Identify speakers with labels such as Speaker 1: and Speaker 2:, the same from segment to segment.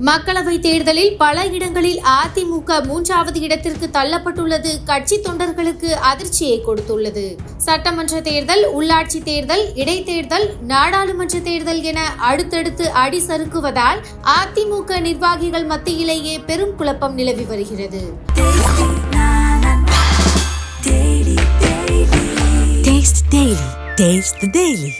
Speaker 1: மக்களவை தேர்தலில் பல இடங்களில் அதிமுக மூன்றாவது இடத்திற்கு தள்ளப்பட்டுள்ளது கட்சி தொண்டர்களுக்கு அதிர்ச்சியை கொடுத்துள்ளது சட்டமன்ற தேர்தல் உள்ளாட்சி தேர்தல் இடைத்தேர்தல் நாடாளுமன்ற தேர்தல் என அடுத்தடுத்து அடி சறுக்குவதால் அதிமுக நிர்வாகிகள் மத்தியிலேயே பெரும் குழப்பம் நிலவி வருகிறது
Speaker 2: Taste Daily. Taste the Daily.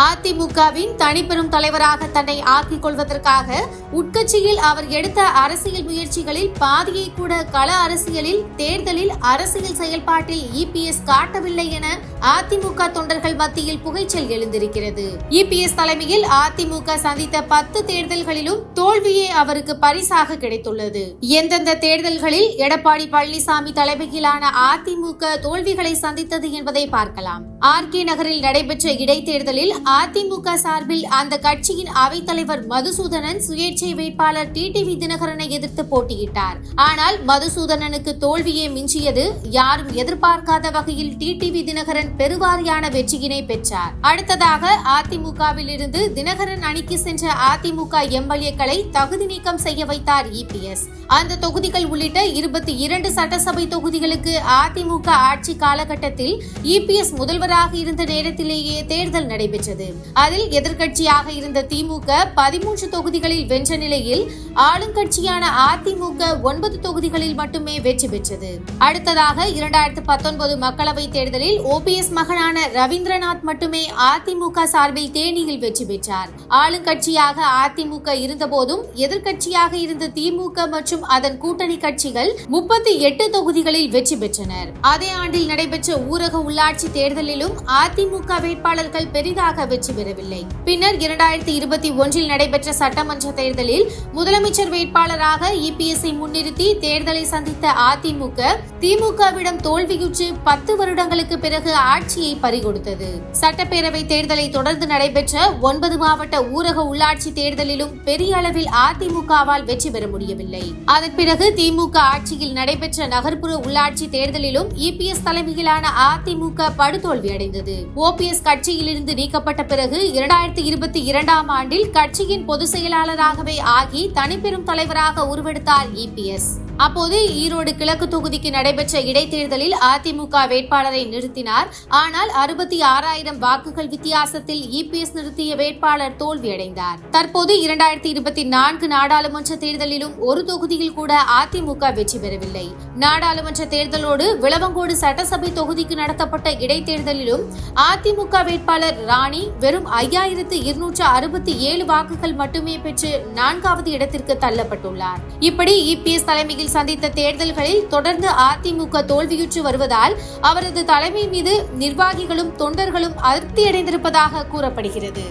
Speaker 1: அதிமுகவின் தனிப்பெரும் தலைவராக தன்னை ஆக்கிக் கொள்வதற்காக உட்கட்சியில் அவர் எடுத்த அரசியல் முயற்சிகளில் பாதியை கூட கள அரசியலில் தேர்தலில் அரசியல் செயல்பாட்டில் இபிஎஸ் காட்டவில்லை என அதிமுக தொண்டர்கள் மத்தியில் புகைச்சல் எழுந்திருக்கிறது. இபிஎஸ் தலைமையில் அதிமுக சந்தித்த பத்து தேர்தல்களிலும் தோல்வியே அவருக்கு பரிசாக கிடைத்துள்ளது. எந்தெந்த தேர்தல்களில் எடப்பாடி பழனிசாமி தலைமையிலான அதிமுக தோல்விகளை சந்தித்தது என்பதை பார்க்கலாம். ஆர் கே நகரில் நடைபெற்ற இடைத்தேர்தலில் அதிமுக சார்பில் அந்த கட்சியின் அவைத்தலைவர் மதுசூதனன் சுயேட்சை வேட்பாளர் டிடிவி தினகரனை எதிர்த்து போட்டியிட்டார். ஆனால் மதுசூதனனுக்கு தோல்வியே மிஞ்சியது யாரும் எதிர்பார்க்காத வகையில் டிடிவி தினகரன் பெருவாரியான வெற்றியினை பெற்றார். அடுத்ததாக அதிமுகவில் இருந்து தினகரன் அணிக்கு சென்ற அதிமுக எம்எல்ஏக்களை தகுதி நீக்கம் செய்ய வைத்தார் இபிஎஸ் அந்த தொகுதிகள் உள்ளிட்ட இருபத்தி இரண்டு சட்டசபை தொகுதிகளுக்கு அதிமுக ஆட்சி காலகட்டத்தில் இபிஎஸ் முதல்வராக இருந்த நேரத்திலேயே தேர்தல் நடைபெற்றது. அதில் எதிர்க்கட்சியாக இருந்த திமுக பதிமூன்று தொகுதிகளில் வென்ற நிலையில் ஆளுங்கட்சியான அதிமுக ஒன்பது தொகுதிகளில் மட்டுமே வெற்றி பெற்றது. அடுத்ததாக இரண்டாயிரத்து பத்தொன்பது மக்களவை தேர்தலில் ஓபிஎஸ் மகனான ரவீந்திரநாத் மட்டுமே அதிமுக சார்பில் தேனியில் வெற்றி பெற்றார். ஆளுங்கட்சியாக அதிமுக இருந்தபோதும் எதிர்கட்சியாக இருந்த திமுக மற்றும் அதன் கூட்டணி கட்சிகள் முப்பத்தி எட்டு தொகுதிகளில் வெற்றி பெற்றனர். அதே ஆண்டில் நடைபெற்ற ஊரக உள்ளாட்சி தேர்தலிலும் அதிமுக வேட்பாளர்கள் பெரிதாக வெற்றி பெறவில்லை. பின்னர் இரண்டாயிரத்தி இருபத்தி ஒன்றில் நடைபெற்ற சட்டமன்ற தேர்தலில் முதலமைச்சர் வேட்பாளராக இபிஎஸ்ஐ முன்னிறுத்தி தேர்தலை சந்தித்த அதிமுக திமுகவிடம் தோல்வியுற்று பத்து வருடங்களுக்கு பிறகு ஆட்சியை பறிகொடுத்தது. சட்டப்பேரவை தேர்தலை தொடர்ந்து நடைபெற்ற ஒன்பது மாவட்ட ஊரக உள்ளாட்சி தேர்தலிலும் பெரிய அளவில் அதிமுகவால் வெற்றி பெற முடியவில்லை. அதன் பிறகு திமுக ஆட்சியில் நடைபெற்ற நகர்ப்புற உள்ளாட்சி தேர்தலிலும் இபிஎஸ் தலைமையிலான அதிமுக படுதோல்வி அடைந்தது. ஓபிஎஸ் கட்சியிலிருந்து நீக்கப்பட்ட பிறகு இரண்டாயிரத்தி இருபத்தி இரண்டாம் ஆண்டில் கட்சியின் பொதுச் செயலாளராகவே ஆகி தனிப்பெரும் தலைவராக உருவெடுத்தார் இபிஎஸ் அப்போது ஈரோடு கிழக்கு தொகுதிக்கு நடைபெற்ற இடைத்தேர்தலில் அதிமுக வேட்பாளரை நிறுத்தினார். ஆனால் அறுபத்தி ஆறாயிரம் வாக்குகள் வித்தியாசத்தில் இபிஎஸ் நிறுத்திய வேட்பாளர் தோல்வியடைந்தார் தற்போது இரண்டாயிரத்தி இருபத்தி நான்கு நாடாளுமன்ற தேர்தலிலும் ஒரு தொகுதியில் கூட அதிமுக வெற்றி பெறவில்லை. நாடாளுமன்ற தேர்தலோடு விளவங்கோடு சட்டசபை தொகுதிக்கு நடத்தப்பட்ட இடைத்தேர்தலிலும் அதிமுக வேட்பாளர் ராணி வெறும் ஐயாயிரத்து இருநூற்று அறுபத்தி ஏழு வாக்குகள் மட்டுமே பெற்று நான்காவது இடத்திற்கு தள்ளப்பட்டுள்ளார். இப்படி இபிஎஸ் தலைமையில் சந்தித்த தேர்தல்களில் தொடர்ந்து அதிமுக தோல்வியுற்று வருவதால் அவரது தலைமை மீது நிர்வாகிகளும் தொண்டர்களும் அதிருப்தியடைந்திருப்பதாக கூறப்படுகிறது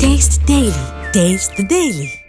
Speaker 2: Taste Daily. Taste the Daily.